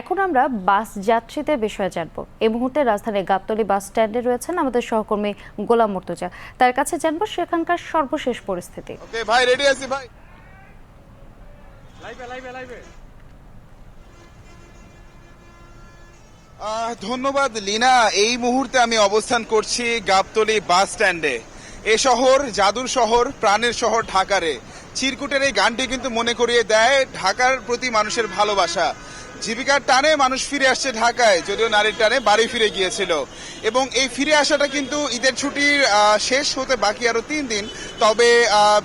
এখন আমরা বাস যাত্রীদের বিষয়ে জানব। এই মুহূর্তে রাজধানীর গাবতলী বাস স্ট্যান্ডে রয়েছেন আমাদের সহকর্মী গোলাম মর্তুজা। তার কাছে জানব সেখানকার সর্বশেষ পরিস্থিতি। ওকে ভাই রেডি আছি ভাই। আহ, ধন্যবাদ লিনা। এই মুহূর্তে আমি অবস্থান করছি গাবতলী বাস স্ট্যান্ডে। এ শহর জাদুর শহর প্রাণের শহর ঢাকারে। চিরকুটের এই গানটি কিন্তু মনে করিয়ে দেয় ঢাকার প্রতি মানুষের ভালোবাসা। জীবিকার টানে মানুষ ফিরে আসছে ঢাকায়, যদিও নারীর টানে বাড়ি ফিরে গিয়েছিল। এবং এই ফিরে আসাটা কিন্তু ঈদের ছুটির শেষ হতে বাকি আরও তিন দিন, তবে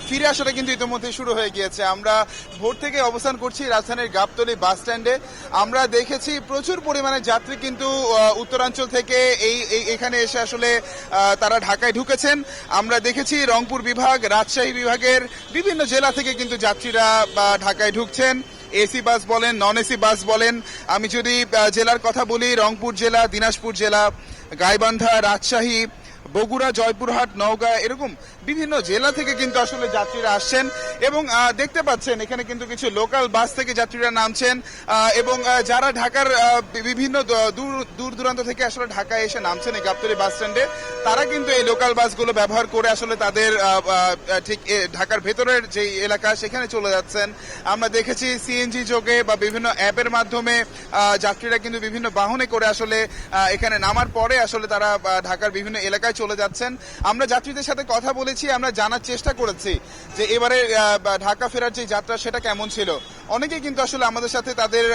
ফিরে আসাটা কিন্তু ইতিমধ্যে শুরু হয়ে গিয়েছে। আমরা ভোর থেকে অবস্থান করছি রাজধানীর গাবতলী বাস স্ট্যান্ডে। আমরা দেখেছি প্রচুর পরিমাণে যাত্রী কিন্তু উত্তরাঞ্চল থেকে এই এখানে এসে আসলে তারা ঢাকায় ঢুকেছেন। আমরা দেখেছি রংপুর বিভাগ, রাজশাহী বিভাগের বিভিন্ন জেলা থেকে কিন্তু যাত্রীরা ঢাকায় ঢুকছেন। এসি বাস বলেন নন এসি বাস বলেন। আমি যদি জেলার কথা বলি, রংপুর জেলা, দিনাজপুর জেলা, গাইবান্ধা, রাজশাহী বগুড়া, জয়পুরহাট, নওগাঁ এরকম বিভিন্ন জেলা থেকে কিন্তু আসলে যাত্রীরা আসছেন এবং দেখতে পাচ্ছেন এখানে কিন্তু কিছু লোকাল বাস থেকে যাত্রীরা নামছেন এবং যারা ঢাকার বিভিন্ন দূর দূর দূরান্ত থেকে আসলে ঢাকায় এসে নামছেন এই গাবতলী বাস স্ট্যান্ডে, তারা কিন্তু এই লোকাল বাসগুলো ব্যবহার করে আসলে তাদের ঠিক ঢাকার ভেতরের যে এলাকা সেখানে চলে যাচ্ছেন। আমরা দেখেছি সিএনজি যোগে বা বিভিন্ন অ্যাপের মাধ্যমে যাত্রীরা কিন্তু বিভিন্ন বাহনে করে আসলে এখানে নামার পরে আসলে তারা ঢাকার বিভিন্ন এলাকায় চলে যাচ্ছেন। আমরা যাত্রীদের সাথে কথা বলেছি, আমরা জানার চেষ্টা করেছি যে এবারে ঢাকা ফেরার যে যাত্রা, সেটা কেমন ছিল? অনেকে কিন্তু আসলে আমাদের সাথে তাদের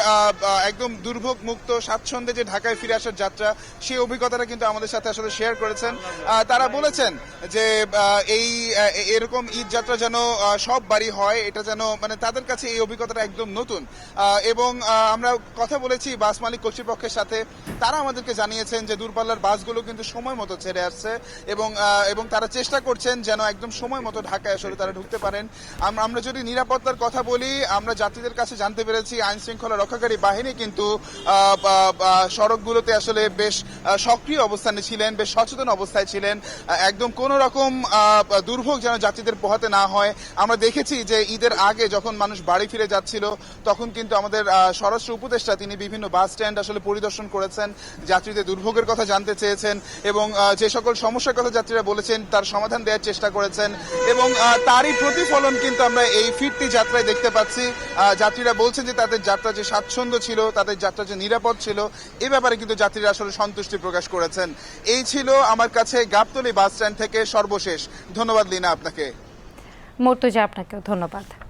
একদম দুর্ভোগ মুক্ত, স্বাচ্ছন্দ্যে যে ঢাকায় ফিরে আসার যাত্রা, সেই অভিজ্ঞতাটা কিন্তু আমাদের সাথে আসলে শেয়ার করেছেন। তারা বলেছেন যে এই এরকম ঈদ যাত্রা যেন সব বাড়ি হয়, এটা যেন মানে তাদের কাছে এই অভিজ্ঞতাটা একদম নতুন। এবং আমরা কথা বলেছি বাস মালিক কর্তৃপক্ষের সাথে। তারা আমাদেরকে জানিয়েছেন যে, দূরপাল্লার বাসগুলো কিন্তু সময় মতো ছেড়ে আসছে এবং এবং তারা চেষ্টা করছেন যেন একদম সময় মতো ঢাকায় আসলে তারা ঢুকতে পারেন। আমরা যদি নিরাপত্তার কথা বলি, আমরা যাত্রীদের কাছে জানতে পেরেছি, আইন শৃঙ্খলা রক্ষাকারী বাহিনী কিন্তু সড়কগুলোতে আসলে বেশ সক্রিয় অবস্থানে ছিলেন, বেশ সচেতন অবস্থায় ছিলেন। একদম কোন রকম দুর্ভোগ যেন যাত্রীদের পোহাতে না হয়। আমরা দেখেছি যে ঈদের আগে যখন মানুষ বাড়ি ফিরে যাচ্ছিল, তখন কিন্তু আমাদের স্বরাষ্ট্র উপদেষ্টা তিনি বিভিন্ন বাস স্ট্যান্ড আসলে পরিদর্শন করেছেন, যাত্রীদের দুর্ভোগের কথা জানতে চেয়েছেন এবং যে সকল সমস্যার কথা যাত্রীরা বলেছেন তার সমাধান দেওয়ার চেষ্টা করেছেন এবং তারই প্রতিফলন কিন্তু আমরা এই ফিরতি যাত্রায় দেখতে পাচ্ছি। যাত্রীরা বলছেন যে তাদের যাত্রা যে স্বাচ্ছন্দ্য ছিল, তাদের যাত্রা যে নিরাপদ ছিল, এ ব্যাপারে কিন্তু যাত্রীরা আসলে সন্তুষ্টি প্রকাশ করেছেন। এই ছিল আমার কাছে গাবতলী বাস স্ট্যান্ড থেকে সর্বশেষ। ধন্যবাদ, লিনা, আপনাকে। মর্তুজা, আপনাকেও ধন্যবাদ।